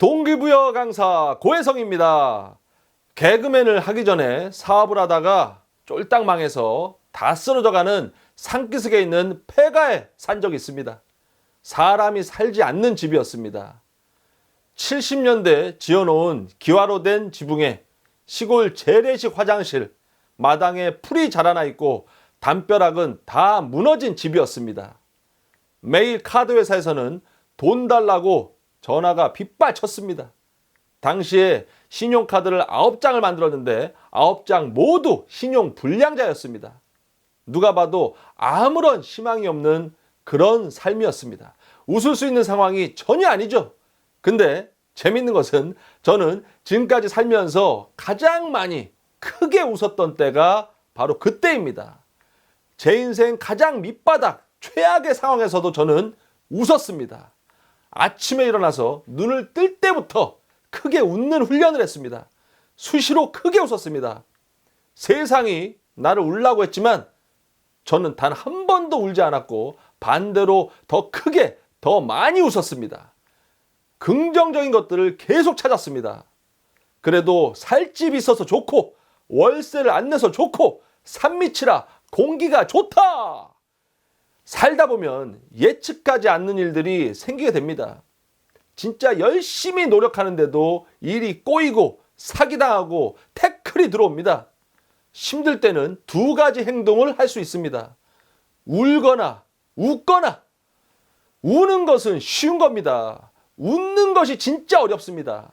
동기부여 강사 고혜성입니다. 개그맨을 하기 전에 사업을 하다가 쫄딱 망해서 다 쓰러져가는 산기슭에 있는 폐가에 산 적이 있습니다. 사람이 살지 않는 집이었습니다. 70년대 지어놓은 기와로 된 지붕에 시골 재래식 화장실, 마당에 풀이 자라나 있고 담벼락은 다 무너진 집이었습니다. 매일 카드 회사에서는 돈 달라고 전화가 빗발쳤습니다. 당시에 신용카드를 9장을 만들었는데 9장 모두 신용 불량자였습니다. 누가 봐도 아무런 희망이 없는 그런 삶이었습니다. 웃을 수 있는 상황이 전혀 아니죠. 근데 재밌는 것은 저는 지금까지 살면서 가장 많이 크게 웃었던 때가 바로 그때입니다. 제 인생 가장 밑바닥 최악의 상황에서도 저는 웃었습니다. 아침에 일어나서 눈을 뜰 때부터 크게 웃는 훈련을 했습니다. 수시로 크게 웃었습니다. 세상이 나를 울라고 했지만 저는 단 한 번도 울지 않았고 반대로 더 크게 더 많이 웃었습니다. 긍정적인 것들을 계속 찾았습니다. 그래도 살 집이 있어서 좋고 월세를 안 내서 좋고 산밑이라 공기가 좋다. 살다 보면 예측하지 않는 일들이 생기게 됩니다. 진짜 열심히 노력하는데도 일이 꼬이고 사기당하고 태클이 들어옵니다. 힘들 때는 두 가지 행동을 할 수 있습니다. 울거나 웃거나 우는 것은 쉬운 겁니다. 웃는 것이 진짜 어렵습니다.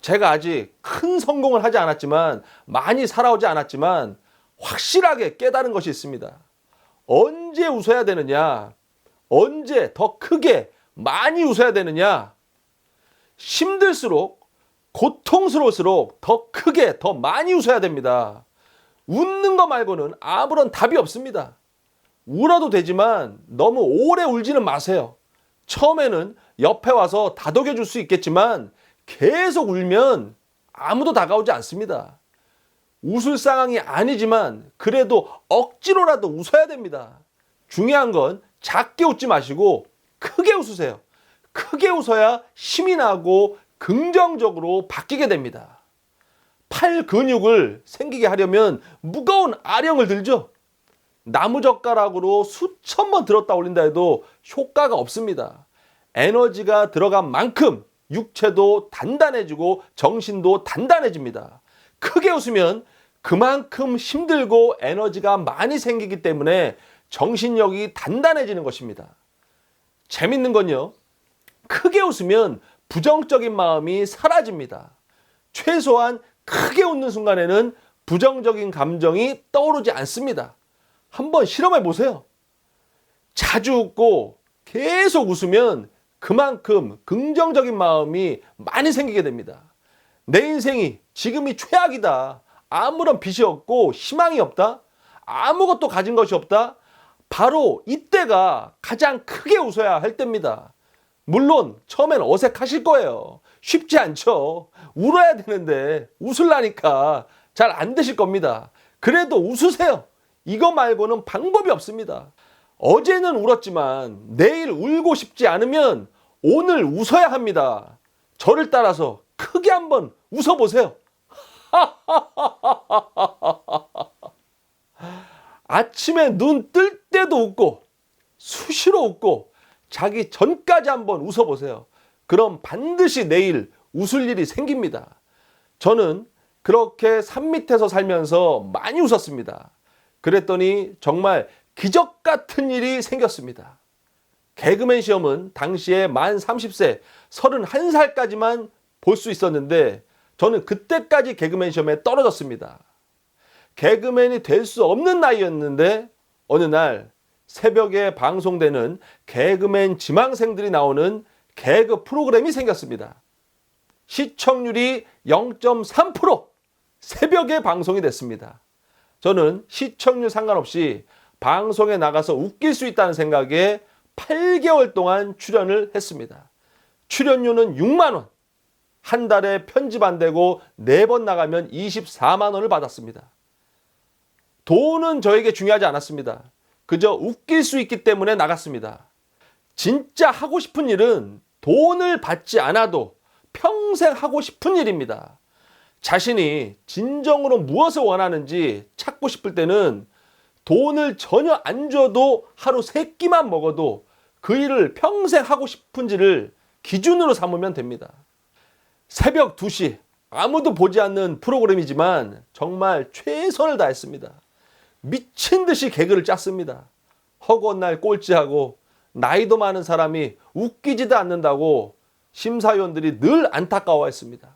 제가 아직 큰 성공을 하지 않았지만 많이 살아오지 않았지만 확실하게 깨달은 것이 있습니다. 언제 웃어야 되느냐? 언제 더 크게 많이 웃어야 되느냐? 힘들수록 고통스러울수록 더 크게 더 많이 웃어야 됩니다. 웃는 거 말고는 아무런 답이 없습니다. 울어도 되지만 너무 오래 울지는 마세요. 처음에는 옆에 와서 다독여 줄 수 있겠지만 계속 울면 아무도 다가오지 않습니다. 웃을 상황이 아니지만 그래도 억지로라도 웃어야 됩니다. 중요한 건 작게 웃지 마시고 크게 웃으세요. 크게 웃어야 힘이 나고 긍정적으로 바뀌게 됩니다. 팔 근육을 생기게 하려면 무거운 아령을 들죠. 나무젓가락으로 수천 번 들었다 올린다 해도 효과가 없습니다. 에너지가 들어간 만큼 육체도 단단해지고 정신도 단단해집니다. 크게 웃으면 그만큼 힘들고 에너지가 많이 생기기 때문에 정신력이 단단해지는 것입니다. 재밌는 건요. 크게 웃으면 부정적인 마음이 사라집니다. 최소한 크게 웃는 순간에는 부정적인 감정이 떠오르지 않습니다. 한번 실험해 보세요. 자주 웃고 계속 웃으면 그만큼 긍정적인 마음이 많이 생기게 됩니다. 내 인생이 지금이 최악이다. 아무런 빛이 없고 희망이 없다. 아무것도 가진 것이 없다. 바로 이때가 가장 크게 웃어야 할 때입니다. 물론 처음엔 어색하실 거예요. 쉽지 않죠. 울어야 되는데 웃을라니까 잘 안 되실 겁니다. 그래도 웃으세요. 이거 말고는 방법이 없습니다. 어제는 울었지만 내일 울고 싶지 않으면 오늘 웃어야 합니다. 저를 따라서 크게 한번 웃어보세요. 아침에 눈 뜰 때도 웃고 수시로 웃고 자기 전까지 한번 웃어보세요. 그럼 반드시 내일 웃을 일이 생깁니다. 저는 그렇게 산 밑에서 살면서 많이 웃었습니다. 그랬더니 정말 기적 같은 일이 생겼습니다. 개그맨 시험은 당시에 만 30세, 31살까지만 볼 수 있었는데 저는 그때까지 개그맨 시험에 떨어졌습니다. 개그맨이 될 수 없는 나이였는데 어느 날 새벽에 방송되는 개그맨 지망생들이 나오는 개그 프로그램이 생겼습니다. 시청률이 0.3% 새벽에 방송이 됐습니다. 저는 시청률 상관없이 방송에 나가서 웃길 수 있다는 생각에 8개월 동안 출연을 했습니다. 출연료는 6만 원. 한 달에 편집 안 되고 네 번 나가면 24만 원을 받았습니다. 돈은 저에게 중요하지 않았습니다. 그저 웃길 수 있기 때문에 나갔습니다. 진짜 하고 싶은 일은 돈을 받지 않아도 평생 하고 싶은 일입니다. 자신이 진정으로 무엇을 원하는지 찾고 싶을 때는 돈을 전혀 안 줘도 하루 세 끼만 먹어도 그 일을 평생 하고 싶은지를 기준으로 삼으면 됩니다. 새벽 2시 아무도 보지 않는 프로그램이지만 정말 최선을 다했습니다. 미친 듯이 개그를 짰습니다. 허구한 날 꼴찌하고 나이도 많은 사람이 웃기지도 않는다고 심사위원들이 늘 안타까워했습니다.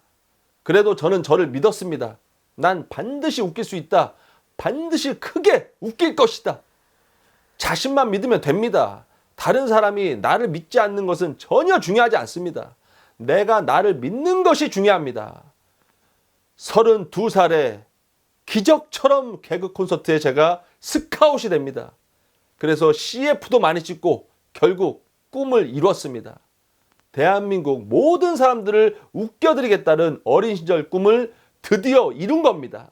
그래도 저는 저를 믿었습니다. 난 반드시 웃길 수 있다. 반드시 크게 웃길 것이다. 자신만 믿으면 됩니다. 다른 사람이 나를 믿지 않는 것은 전혀 중요하지 않습니다. 내가 나를 믿는 것이 중요합니다. 32살에 기적처럼 개그 콘서트에 제가 스카웃이 됩니다. 그래서 CF도 많이 찍고 결국 꿈을 이뤘습니다. 대한민국 모든 사람들을 웃겨드리겠다는 어린 시절 꿈을 드디어 이룬 겁니다.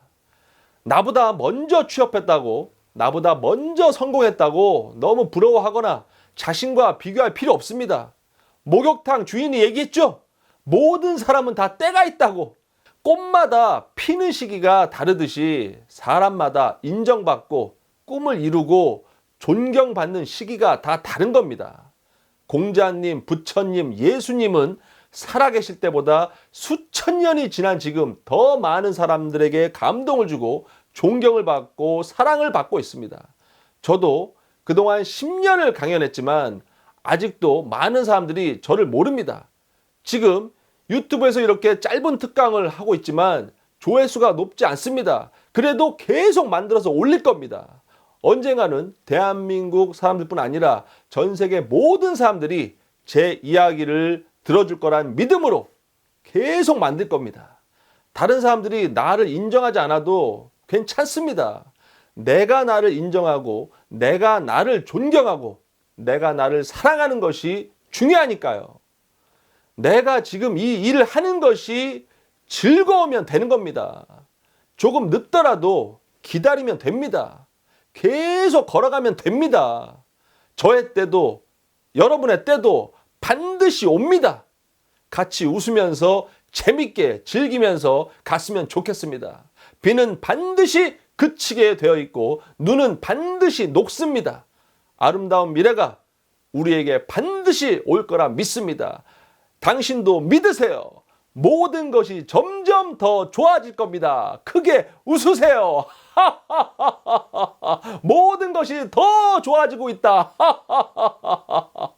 나보다 먼저 취업했다고, 나보다 먼저 성공했다고 너무 부러워하거나 자신과 비교할 필요 없습니다. 목욕탕 주인이 얘기했죠? 모든 사람은 다 때가 있다고. 꽃마다 피는 시기가 다르듯이 사람마다 인정받고 꿈을 이루고 존경받는 시기가 다 다른 겁니다. 공자님, 부처님, 예수님은 살아계실 때보다 수천 년이 지난 지금 더 많은 사람들에게 감동을 주고 존경을 받고 사랑을 받고 있습니다. 저도 그동안 10년을 강연했지만 아직도 많은 사람들이 저를 모릅니다. 지금 유튜브에서 이렇게 짧은 특강을 하고 있지만 조회수가 높지 않습니다. 그래도 계속 만들어서 올릴 겁니다. 언젠가는 대한민국 사람들뿐 아니라 전 세계 모든 사람들이 제 이야기를 들어줄 거란 믿음으로 계속 만들 겁니다. 다른 사람들이 나를 인정하지 않아도 괜찮습니다. 내가 나를 인정하고 내가 나를 존경하고 내가 나를 사랑하는 것이 중요하니까요. 내가 지금 이 일을 하는 것이 즐거우면 되는 겁니다. 조금 늦더라도 기다리면 됩니다. 계속 걸어가면 됩니다. 저의 때도 여러분의 때도 반드시 옵니다. 같이 웃으면서 재밌게 즐기면서 갔으면 좋겠습니다. 비는 반드시 그치게 되어 있고 눈은 반드시 녹습니다. 아름다운 미래가 우리에게 반드시 올 거라 믿습니다. 당신도 믿으세요. 모든 것이 점점 더 좋아질 겁니다. 크게 웃으세요. 모든 것이 더 좋아지고 있다.